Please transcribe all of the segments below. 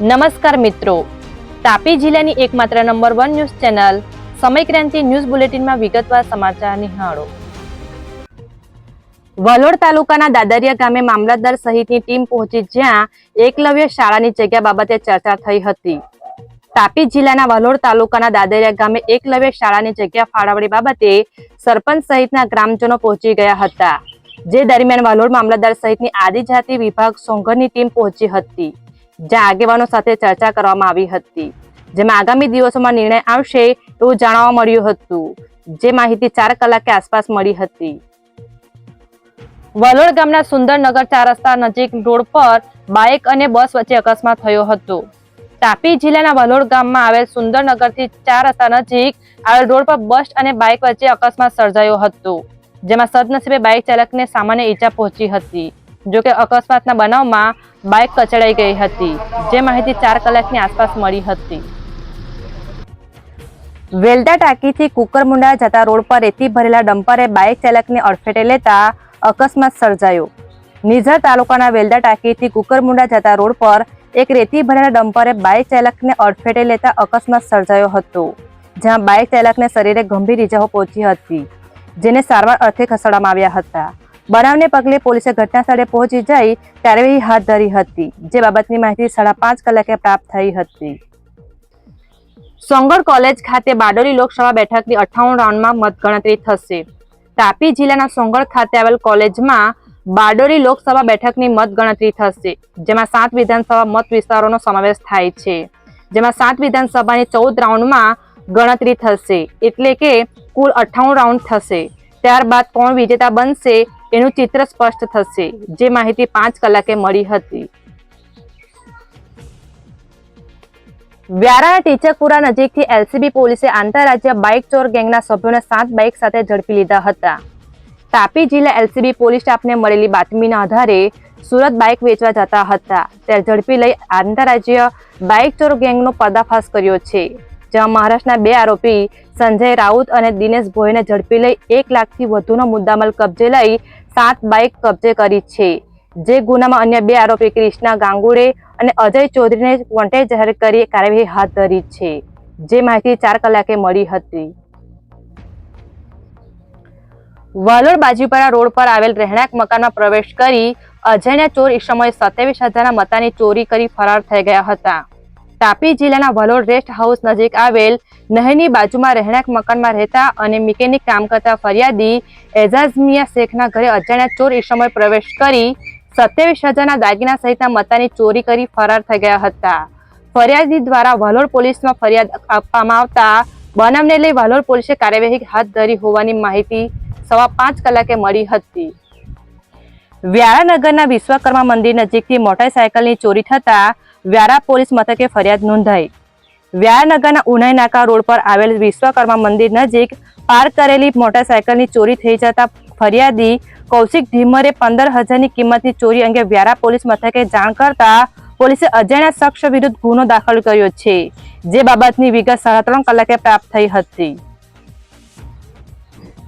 નમસ્કાર મિત્રો. તાપી જિલ્લાની એકમાત્ર number one news channel Samaykranti news બુલેટિનમાં વિગતવાર સમાચાર નિહાળો. વલોડ તાલુકાના દાદરિયા ગામે મામલતદાર સહિતની ટીમ પહોંચી જ્યાં એકલવ્ય શાળાની જગ્યા બાબતે ચર્ચા થઈ હતી. તાપી જિલ્લાના વલોડ તાલુકાના દાદરિયા ગામે એકલવ્ય શાળાની જગ્યા ફાળવણી બાબતે સરપંચ સહિતના ગ્રામજનો પહોંચી ગયા હતા, જે દરમિયાન વાલોડ મામલતદાર સહિતની આદિજાતિ વિભાગ સોંઘરની ટીમ પહોંચી હતી. જ્યાં આગેવાનો સાથે ચર્ચા કરવામાં આવી હતી. જેમાં આગામી દિવસોમાં નિર્ણય આવશે એવું જાણવા મળ્યું હતું. જે માહિતી ચાર કલાકે આસપાસ મળી હતી. વલોડ ગામના સુંદરનગર ચાર રસ્તા નજીક રોડ પર બાઇક અને બસ વચ્ચે અકસ્માત થયો હતો. તાપી જિલ્લાના વલોડ ગામમાં આવેલ સુંદરનગરથી ચાર રસ્તા નજીક આવેલ રોડ પર બસ અને બાઇક વચ્ચે અકસ્માત સર્જાયો હતો, જેમાં સદનસીબે બાઇક ચાલકને સામાન્ય ઈજા પહોંચી હતી. જોકે અકસ્માતના બનાવમાં બાઇક કચડાઈ ગઈ હતી, જે માહિતી ચાર કલાકની આસપાસ મળી હતી. વેલદા ટાંકીથી કુકરમુંડા જતા રોડ પર રેતી ભરેલા ડમ્પરે બાઇક ચાલકને અડફેટે લેતા અકસ્માત સર્જાયો. નિઝર તાલુકાના વેલદા ટાંકીથી કુકરમુંડા જતા રોડ પર એક રેતી ભરેલા ડમ્પરે બાઇક ચાલકને અડફેટે લેતા અકસ્માત સર્જાયો હતો, જ્યાં બાઇક ચાલકને શરીરે ગંભીર ઇજાઓ પહોંચી હતી, જેને સારવાર અર્થે ખસેડવામાં આવ્યા હતા. બનાવને પગલે પોલીસે ઘટના સ્થળે પહોંચી જઈ કાર્યવાહી હાથ ધરી હતી. જે બાબતની માહિતી સાડા પાંચ કલાકે પ્રાપ્ત થઈ હતી. સોંગર કોલેજ ખાતે બારડોલી લોકસભા બેઠકની અઠાવન રાઉન્ડમાં મતગણતરી થશે. તાપી જિલ્લાના સોંગર ખાતે આવેલ કોલેજમાં બારડોલી લોકસભા બેઠકની મતગણતરી થશે, જેમાં સાત વિધાનસભા મત વિસ્તારોનો સમાવેશ થાય છે. જેમાં સાત વિધાનસભાની ચૌદ રાઉન્ડમાં ગણતરી થશે, એટલે કે કુલ અઠ્ઠાવન રાઉન્ડ થશે. ત્યારબાદ કોણ વિજેતા બનશે એનું ચિત્ર સ્પષ્ટ થશે. જે માહિતી પાંચ કલાકે મળી હતી. વ્યારાના ટીચકપુરા નજીકથી એલસીબી પોલીસે આંતરરાજ્ય બાઇક ચોર ગેંગના સભ્યોને સાત બાઇક સાથે ઝડપી લીધા હતા. તાપી જિલ્લા એલસીબી પોલીસ સ્ટાફને મળેલી બાતમીના આધારે સુરત બાઇક વેચવા જતા હતા. ત્યારે ઝડપી લઈ આંતરરાજ્ય બાઇક ચોર ગેંગનો પર્દાફાશ કર્યો છે. જેમાં મહારાષ્ટ્રના બે આરોપી સંજય રાઉત અને દિનેશ ભોયને ઝડપી લઈ એક લાખથી વધુનો મુદ્દામાલ કબજે લઈ સાત બાઇક કબજે કરી છે. જે ગુનામાં અન્ય બે આરોપી ક્રિષ્ના ગાંગુડે અને અજય ચૌધરીને વોન્ટેડ જાહેર કરી કાર્યવાહી હાથ ધરી છે. જે માહિતી ચાર કલાકે મળી હતી. વાલોડ બાજીપરા રોડ પર આવેલ રહેણાંક મકાનમાં પ્રવેશ કરી અજયના ચોર ઈસમોએ સત્યાવીસ હજારના મતાની ચોરી કરી ફરાર થઈ ગયા હતા. તાપી જિલ્લાના વલોડ રેસ્ટ હાઉસ નજીક આવેલ નહેરની બાજુમાં રહેણાંક મકાનમાં રહેતા અને મિકેનિક કામ કરતા ફરિયાદી એઝાઝમિયા શેખના ઘરે અજાણ્યા ચોર ઈસમોએ પ્રવેશ કરી સત્યાવીસ હજારના દાગીના સહિતના મતાની ચોરી કરી ફરાર થઈ ગયા હતા. ફરિયાદી દ્વારા વાલોડ પોલીસમાં ફરિયાદ આપવામાં આવતા બનાવને લઈ વાલોડ પોલીસે કાર્યવાહી હાથ ધરી હોવાની માહિતી સવા પાંચ કલાકે મળી હતી. વ્યારાનગરના વિશ્વકર્મા મંદિર નજીકથી મોટરસાયકલની ચોરી થતા વ્યારા પોલીસ મથકે ફરિયાદ નોંધાઈ. વ્યારાનગરના ઉનાઈ નાકા રોડ પર આવેલ વિશ્વકર્મા મંદિર નજીક પાર્ક કરેલી મોટરસાયકલની ચોરી થઈ જતા ફરિયાદી કૌશિક ધીમરે પંદર હજારની કિંમતની ચોરી અંગે વ્યારા પોલીસ મથકે જાણ કરતા પોલીસે અજાણ્યા શખ્સ વિરુદ્ધ ગુનો દાખલ કર્યો છે, જે બાબતની વિગત સાડા ત્રણ કલાકે પ્રાપ્ત થઈ હતી.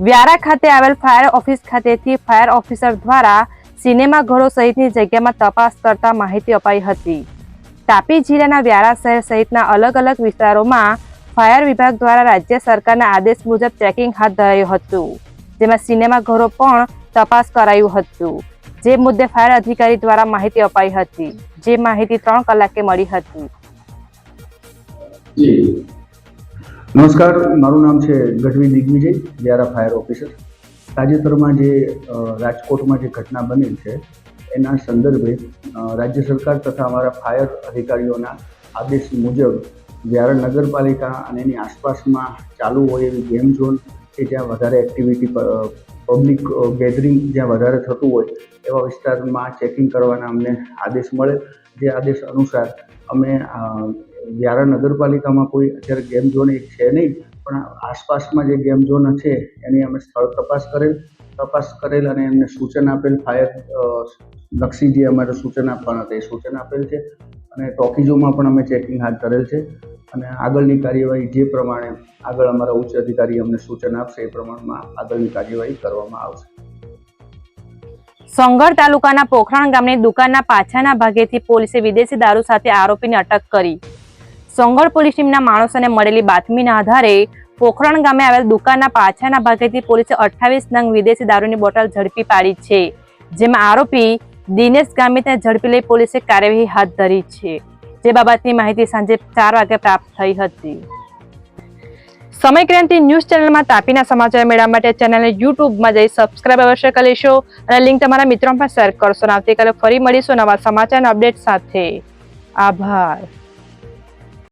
વ્યારા ખાતે આવેલ ફાયર ઓફિસ ખાતેથી ફાયર ઓફિસર દ્વારા સિનેમા ઘરો સહિતની જગ્યામાં તપાસ કરતા માહિતી અપાઈ હતી. તાપી જિલ્લાના વ્યારા શહેર સહિતના અલગ અલગ વિસ્તારોમાં ફાયર વિભાગ દ્વારા રાજ્ય સરકારના આદેશ મુજબ ચેકિંગ હાથ ધરાયું હતું. જેમાં સિનેમાઘરો પણ તપાસ કરાયું હતું. જે મુદ્દે ફાયર અધિકારી દ્વારા માહિતી અપાઈ હતી. જે માહિતી ત્રણ કલાકે મળી હતી. નમસ્કાર. મારું નામ છે ગઢવી દિગ્વિજય, વ્યારા ફાયર ઓફિસર. તાજેતરમાં જે રાજકોટમાં જે ઘટના બનેલ છે એના સંદર્ભે રાજ્ય સરકાર તથા અમારા ફાયર અધિકારીઓના આદેશ મુજબ વ્યારા નગરપાલિકા અને એની આસપાસમાં ચાલુ હોય એવી ગેમ ઝોન કે જ્યાં વધારે એક્ટિવિટી પબ્લિક ગેધરિંગ જ્યાં વધારે થતું હોય એવા વિસ્તારમાં ચેકિંગ કરવાના અમને આદેશ મળે. જે આદેશ અનુસાર અમે વ્યારા નગરપાલિકામાં કોઈ અત્યારે ગેમ ઝોન એક છે નહીં, પણ આસપાસમાં જે ગેમ ઝોન છે એની અમે સ્થળ તપાસ કરેલ. તપાસ કરેલ અને એમને સૂચન આપેલ ફાયર લક્ષી જે અમારે સૂચન આપવાના હતા. એ સૂચન આપેલ છે અને ટોકીઝોમાં પણ અમે ચેકિંગ હાથ ધરેલ છે અને આગળની કાર્યવાહી જે પ્રમાણે આગળ અમારા ઉચ્ચ અધિકારી અમને સૂચન આપશે એ પ્રમાણમાં આગળની કાર્યવાહી કરવામાં આવશે. સોંગઢ તાલુકાના પોખરણ ગામની દુકાનના પાછળના ભાગેથી પોલીસે વિદેશી દારૂ સાથે આરોપીને અટક કરી. સોંગઢ પોલીસ ટીમના માણસોને મળેલી બાતમીના આધારે પોખરણ ગામે આવેલ દુકાનના પાછળના ભાગેથી પોલીસે અઠ્ઠાવીસ નંગ વિદેશી દારૂની બોટલ ઝડપી પાડી છે, જેમાં આરોપી દિનેશ ગામિતને ઝડપી લઈ પોલીસે કાર્યવાહી હાથ ધરી છે. જે બાબતની માહિતી સાંજે ચાર વાગે પ્રાપ્ત થઈ હતી. સમયક્રાંતિ ન્યૂઝ ચેનલમાં તાપીના સમાચાર મેળવવા માટે ચેનલને યુટ્યુબમાં જઈ સબસ્ક્રાઇબ અવશ્ય કરી લેશો અને લિંક તમારા મિત્રો પણ શેર કરશો અને આવતીકાલે ફરી મળીશું નવા સમાચાર અપડેટ સાથે. આભાર.